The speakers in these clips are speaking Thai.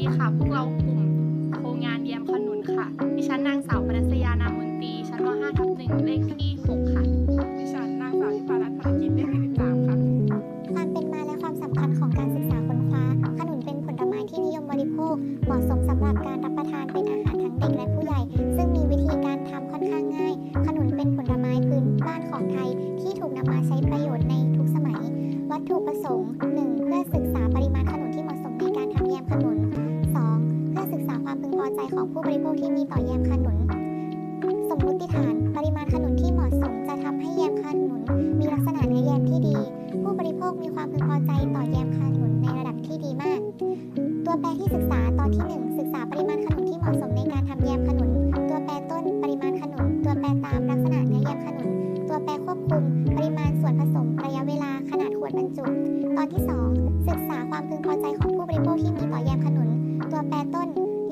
ดีค่ะ พวกเรากลุ่มโครงงานแยมขนุนค่ะ ดิฉันนางสาวปนัสยานามนตรีชั้นม 5 ทับหนึ่งเลขที่ 6 ค่ะ ดิฉันนางสาวยุพารัตน์ภารกิจเลข43ค่ะ ความเป็นมาและความสำคัญของการศึกษาค้นคว้า ขนุนเป็นผลไม้ที่นิยมบริโภค เหมาะสมสำหรับการรับประทานเป็นอาหารทั้งเด็กและผู้ใหญ่ ซึ่งมีวิธีการทำค่อนข้างง่าย ขนุนเป็นผลไม้พื้นบ้านของไทย ที่ถูกนำมาใช้ประโยชน์ในทุกสมัย วัตถุประสงค์ 1. เพื่อศึกษา พอใจของผู้บริโภคที่มีต่อแยมขนุน สมมติฐาน ปริมาณขนุนที่เหมาะสมจะทำให้แยมขนุน มีลักษณะเนื้อแยมที่ดี ผู้บริโภคมีความพึงพอใจต่อแยมขนุนในระดับที่ดีมาก ตัวแปรที่ศึกษาตอนที่ 1 ศึกษาปริมาณขนุนที่เหมาะสมในการทำแยมขนุน ตัวแปรต้นปริมาณขนุน ตัวแปรตามลักษณะเนื้อแยมขนุน ตัวแปรควบคุม ปริมาณส่วนผสมระยะเวลาขนาดขวดบรรจุ ตอนที่ 2 ศึกษาความพึงพอใจของผู้บริโภคที่มีต่อแยมขนุน ตัวแปรต้น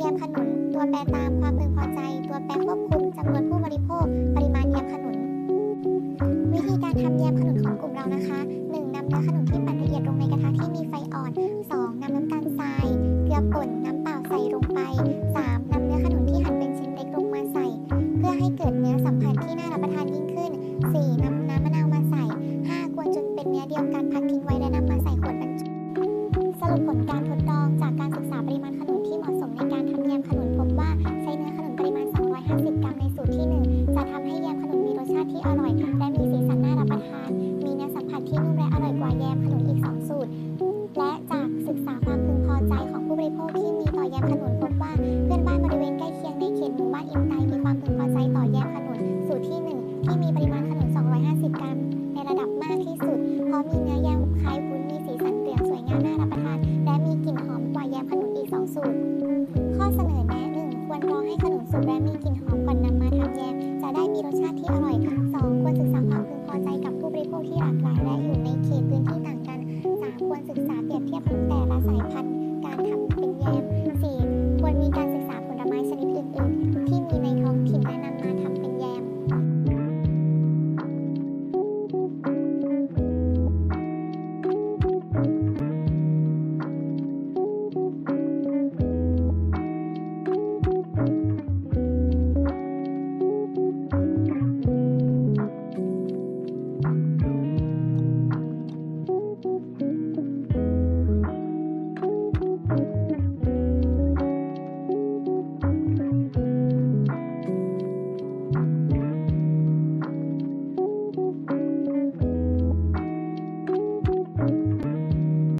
ยมขนุน ตัวแปรตามความพึงพอใจ ตัวแปรควบคุมจำนวนผู้บริโภค ปริมาณเยมขนุน วิธีการทำแยมขนุนของกลุ่มเรานะคะ 1. นำเนื้อขนุนที่ปั่นละเอียดลงในกระทะที่มีไฟอ่อน 2. นำน้ำตาลทราย เกลือป่น น้ำเปล่าใส่ลงไป เสนอแนะหนึ่งควรรอให้ขนมสุกแรมมีกลิ่นหอมก่อนนำมาทำแยม จะได้มีรสชาติที่อร่อย 2. ควรศึกษาความพึงพอใจกับผู้บริโภคที่หลากหลายและอยู่ในเขตพื้นที่ต่างกัน 3. ควรศึกษาเปรียบเทียบของแต่ละสายพันธุ์ การทำเป็นแยม 4. ควรมีการศึกษาผลไม้ชนิดอื่นๆ